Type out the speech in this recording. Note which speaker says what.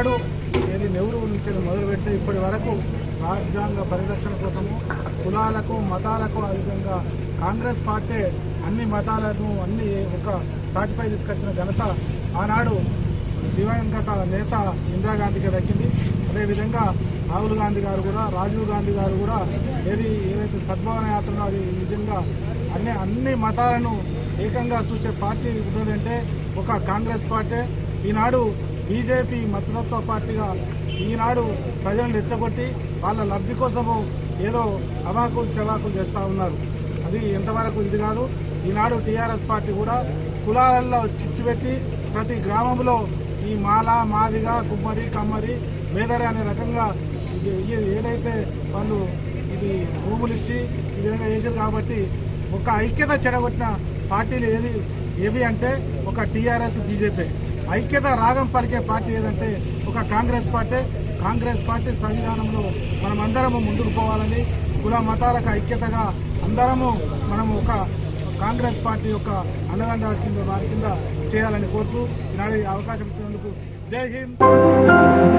Speaker 1: ఆనాడు ఏది నెహ్రూ నుంచి మొదలు పెడితే ఇప్పటి వరకు రాజ్యాంగ పరిరక్షణ కోసము కులాలకు మతాలకు ఆ విధంగా కాంగ్రెస్ పార్టీ అన్ని మతాలను అన్ని ఒక తాటిపై తీసుకొచ్చిన ఘనత ఆనాడు దివంగత నేత ఇందిరాగాంధీకి దక్కింది. అదేవిధంగా రాహుల్ గాంధీ గారు కూడా రాజీవ్ గాంధీ గారు కూడా ఏది ఏదైతే సద్భావన యాత్రలో అది విధంగా అన్ని అన్ని మతాలను ఏకంగా చూసే పార్టీ ఉన్నదంటే ఒక కాంగ్రెస్ పార్టీ. ఈనాడు బీజేపీ మతతత్వ పార్టీగా ఈనాడు ప్రజలను రెచ్చగొట్టి వాళ్ళ లబ్ధి కోసము ఏదో అవాకులు చవాకులు చేస్తూ ఉన్నారు. అది ఎంతవరకు ఇది కాదు. ఈనాడు టీఆర్ఎస్ పార్టీ కూడా కులాలలో చిచ్చు పెట్టి ప్రతి గ్రామంలో ఈ మాల మాదిగా కుమ్మరి కమ్మరి మేదరి అనే రకంగా ఏదైతే వాళ్ళు ఇది భూములు ఇచ్చి ఈ విధంగా చేశారు కాబట్టి ఒక ఐక్యత చెడగొట్టిన పార్టీలు ఏది ఏవి అంటే ఒక టీఆర్ఎస్ బీజేపీ. ఐక్యత రాగం పలికే పార్టీ ఏదంటే ఒక కాంగ్రెస్ పార్టీ. కాంగ్రెస్ పార్టీ సంవిధానంలో మనం అందరము ముందుకు పోవాలని కుల మతాలకు ఐక్యతగా అందరము మనము ఒక కాంగ్రెస్ పార్టీ యొక్క అండదండ కింద వారి కింద చేయాలని కోరుతూ ఈనాడు అవకాశం ఇచ్చినందుకు జై హింద్.